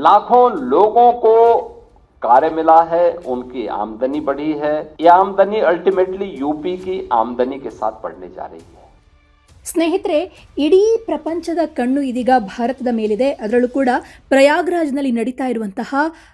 लाखों लोगों को कार्य मिला है उनकी आमदनी बढ़ी है ये आमदनी अल्टीमेटली यूपी की आमदनी के साथ बढ़ने जा रही है ಸ್ನೇಹಿತರೆ ಇಡೀ ಪ್ರಪಂಚದ ಕಣ್ಣು ಇದೀಗ ಭಾರತದ ಮೇಲಿದೆ ಅದರಲ್ಲೂ ಕೂಡ ಪ್ರಯಾಗ್ರಾಜ್ನಲ್ಲಿ ನಡೀತಾ ಇರುವಂತಹ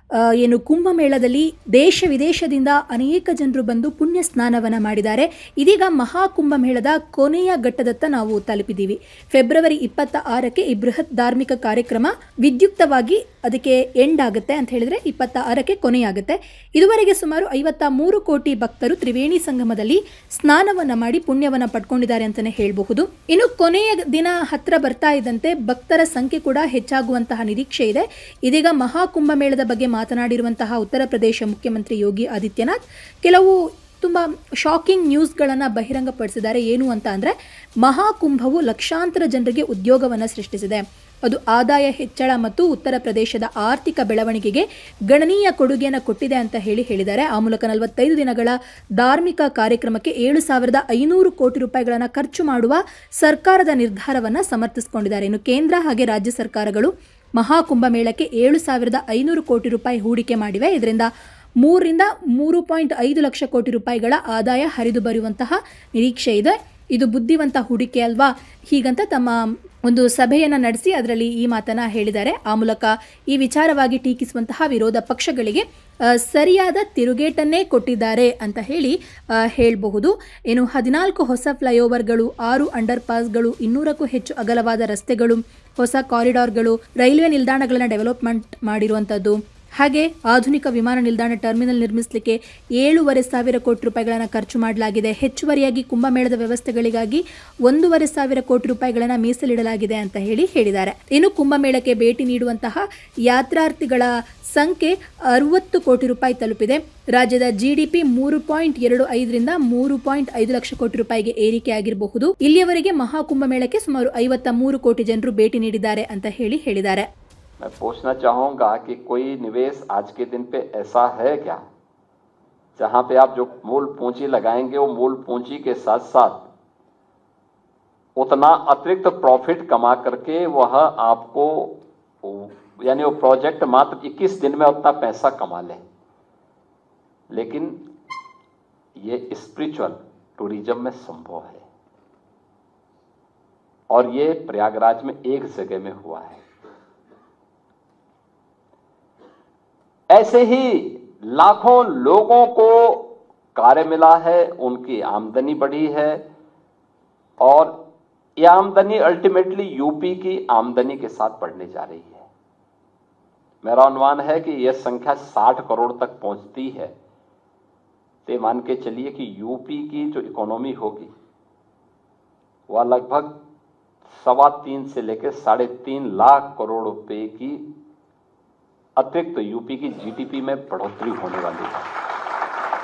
ಆ, ಏನು ಕುಂಭಮೇಳದಲ್ಲಿ ದೇಶ ವಿದೇಶದಿಂದ ಅನೇಕ ಜನರು ಬಂದು ಪುಣ್ಯ ಸ್ನಾನವನ್ನು ಮಾಡಿದ್ದಾರೆ ಇದೀಗ ಮಹಾ ಕುಂಭಮೇಳದ ಕೊನೆಯ ಘಟ್ಟದತ್ತ ನಾವು ತಲುಪಿದ್ದೀವಿ ಫೆಬ್ರವರಿ ಇಪ್ಪತ್ತ ಆರಕ್ಕೆ ಈ ಬೃಹತ್ ಧಾರ್ಮಿಕ ಕಾರ್ಯಕ್ರಮ ವಿದ್ಯುಕ್ತವಾಗಿ ಅದಕ್ಕೆ ಎಂಡ್ ಆಗುತ್ತೆ ಅಂತ ಹೇಳಿದ್ರೆ ಇಪ್ಪತ್ತ ಆರಕ್ಕೆ ಕೊನೆಯಾಗುತ್ತೆ. ಇದುವರೆಗೆ ಸುಮಾರು ಐವತ್ತ ಮೂರು ಕೋಟಿ ಭಕ್ತರು ತ್ರಿವೇಣಿ ಸಂಗಮದಲ್ಲಿ ಸ್ನಾನವನ್ನ ಮಾಡಿ ಪುಣ್ಯವನ್ನ ಪಡ್ಕೊಂಡಿದ್ದಾರೆ ಅಂತಾನೆ ಹೇಳಬಹುದು. ಇನ್ನು ಕೊನೆಯ ದಿನ ಹತ್ರ ಬರ್ತಾ ಇದ್ದಂತೆ ಭಕ್ತರ ಸಂಖ್ಯೆ ಕೂಡ ಹೆಚ್ಚಾಗುವಂತಹ ನಿರೀಕ್ಷೆ ಇದೆ. ಇದೀಗ ಮಹಾಕುಂಭಮೇಳದ ಬಗ್ಗೆ ಮಾತನಾಡಿರುವಂತಹ ಉತ್ತರ ಪ್ರದೇಶ ಮುಖ್ಯಮಂತ್ರಿ ಯೋಗಿ ಆದಿತ್ಯನಾಥ್, ಕೆಲವು ತುಂಬ ಶಾಕಿಂಗ್ ನ್ಯೂಸ್ಗಳನ್ನು ಬಹಿರಂಗಪಡಿಸಿದ್ದಾರೆ. ಏನು ಅಂತ ಅಂದರೆ, ಮಹಾಕುಂಭವು ಲಕ್ಷಾಂತರ ಜನರಿಗೆ ಉದ್ಯೋಗವನ್ನು ಸೃಷ್ಟಿಸಿದೆ. ಅದು ಆದಾಯ ಹೆಚ್ಚಳ ಮತ್ತು ಉತ್ತರ ಪ್ರದೇಶದ ಆರ್ಥಿಕ ಬೆಳವಣಿಗೆಗೆ ಗಣನೀಯ ಕೊಡುಗೆಯನ್ನು ಕೊಟ್ಟಿದೆ ಅಂತ ಹೇಳಿ ಹೇಳಿದ್ದಾರೆ. ಆ ಮೂಲಕ ನಲವತ್ತೈದು ದಿನಗಳ ಧಾರ್ಮಿಕ ಕಾರ್ಯಕ್ರಮಕ್ಕೆ ಏಳು ಸಾವಿರದ ಐನೂರು ಕೋಟಿ ರೂಪಾಯಿಗಳನ್ನು ಖರ್ಚು ಮಾಡುವ ಸರ್ಕಾರದ ನಿರ್ಧಾರವನ್ನು ಸಮರ್ಥಿಸಿಕೊಂಡಿದ್ದಾರೆ. ಇನ್ನು ಕೇಂದ್ರ ಹಾಗೆ ರಾಜ್ಯ ಸರ್ಕಾರಗಳು ಮಹಾಕುಂಭಮೇಳಕ್ಕೆ ಏಳು ಸಾವಿರದ ಐನೂರು ಕೋಟಿ ರೂಪಾಯಿ ಹೂಡಿಕೆ ಮಾಡಿವೆ. ಇದರಿಂದ ಮೂರರಿಂದ ಮೂರು ಪಾಯಿಂಟ್ ಐದು ಲಕ್ಷ ಕೋಟಿ ರೂಪಾಯಿಗಳ ಆದಾಯ ಹರಿದು ಬರುವಂತಹ ನಿರೀಕ್ಷೆ ಇದೆ. ಇದು ಬುದ್ಧಿವಂತ ಹೂಡಿಕೆ ಅಲ್ವಾ? ಹೀಗಂತ ತಮ್ಮ ಒಂದು ಸಭೆಯನ್ನು ನಡೆಸಿ ಅದರಲ್ಲಿ ಈ ಮಾತನ್ನ ಹೇಳಿದ್ದಾರೆ. ಆ ಮೂಲಕ ಈ ವಿಚಾರವಾಗಿ ಟೀಕಿಸುವಂತಹ ವಿರೋಧ ಪಕ್ಷಗಳಿಗೆ ಸರಿಯಾದ ತಿರುಗೇಟನ್ನೇ ಕೊಟ್ಟಿದ್ದಾರೆ ಅಂತ ಹೇಳಿ ಹೇಳಬಹುದು. ಏನು ಹದಿನಾಲ್ಕು ಹೊಸ ಫ್ಲೈಓವರ್ಗಳು, ಆರು ಅಂಡರ್ ಪಾಸ್ಗಳು ಇನ್ನೂರಕ್ಕೂ ಹೆಚ್ಚು ಅಗಲವಾದ ರಸ್ತೆಗಳು, ಹೊಸ ಕಾರಿಡಾರ್ಗಳು, ರೈಲ್ವೆ ನಿಲ್ದಾಣಗಳನ್ನು ಡೆವಲಪ್ಮೆಂಟ್ ಮಾಡಿರುವಂಥದ್ದು ಹಾಗೆ ಆಧುನಿಕ ವಿಮಾನ ನಿಲ್ದಾಣ ಟರ್ಮಿನಲ್ ನಿರ್ಮಿಸಲಿಕ್ಕೆ ಏಳೂವರೆ ಸಾವಿರ ಕೋಟಿ ರೂಪಾಯಿಗಳನ್ನು ಖರ್ಚು ಮಾಡಲಾಗಿದೆ. ಹೆಚ್ಚುವರಿಯಾಗಿ ಕುಂಭಮೇಳದ ವ್ಯವಸ್ಥೆಗಳಿಗಾಗಿ ಒಂದೂವರೆ ಸಾವಿರ ಕೋಟಿ ರೂಪಾಯಿಗಳನ್ನು ಮೀಸಲಿಡಲಾಗಿದೆ ಅಂತ ಹೇಳಿ ಹೇಳಿದ್ದಾರೆ. ಇನ್ನು ಕುಂಭಮೇಳಕ್ಕೆ ಭೇಟಿ ನೀಡುವಂತಹ ಯಾತ್ರಾರ್ಥಿಗಳ ಸಂಖ್ಯೆ ಅರವತ್ತು ಕೋಟಿ ರೂಪಾಯಿ ತಲುಪಿದೆ. ರಾಜ್ಯದ ಜಿಡಿಪಿ ಮೂರು ಪಾಯಿಂಟ್ ಎರಡು ಐದರಿಂದ ಮೂರು ಪಾಯಿಂಟ್ ಐದು ಲಕ್ಷ ಕೋಟಿ ರೂಪಾಯಿಗೆ ಏರಿಕೆ ಆಗಿರಬಹುದು ಇಲ್ಲಿಯವರೆಗೆ ಮಹಾಕುಂಭಮೇಳಕ್ಕೆ ಸುಮಾರು ಐವತ್ತ ಮೂರು ಕೋಟಿ ಜನರು ಭೇಟಿ ನೀಡಿದ್ದಾರೆ ಅಂತ ಹೇಳಿ ಹೇಳಿದ್ದಾರೆ. मैं पूछना चाहूँगा कि कोई निवेश आज के दिन पे ऐसा है क्या? जहाँ पे आप जो मूल पूंजी लगाएँगे, वो मूल पूंजी के साथ साथ उतना अतिरिक्त प्रॉफिट कमा करके वह आपको यानी वो प्रोजेक्ट मात्र 21 दिन में उतना पैसा कमा ले। लेकिन ये स्पिरिचुअल टूरिज़्म में संभव है। और ये प्रयागराज में एक जगह में हुआ है। ऐसे ही लाखों लोगों को कार्य मिला है, उनकी आमदनी बढ़ी है और ये आमदनी अल्टीमेटली यूपी की आमदनी के साथ बढ़ने जा रही है। मेरा अनुमान है कि यह संख्या 60 करोड़ तक पहुँचती है। तो मान के चलिए कि यूपी की जो इकोनॉमी होगी, वह लगभग सवा तीन से लेकर साढ़े तीन लाख करोड़ रुपए की अतिरिक्त यूपी की जीडीपी में बढ़ोतरी होने वाली है।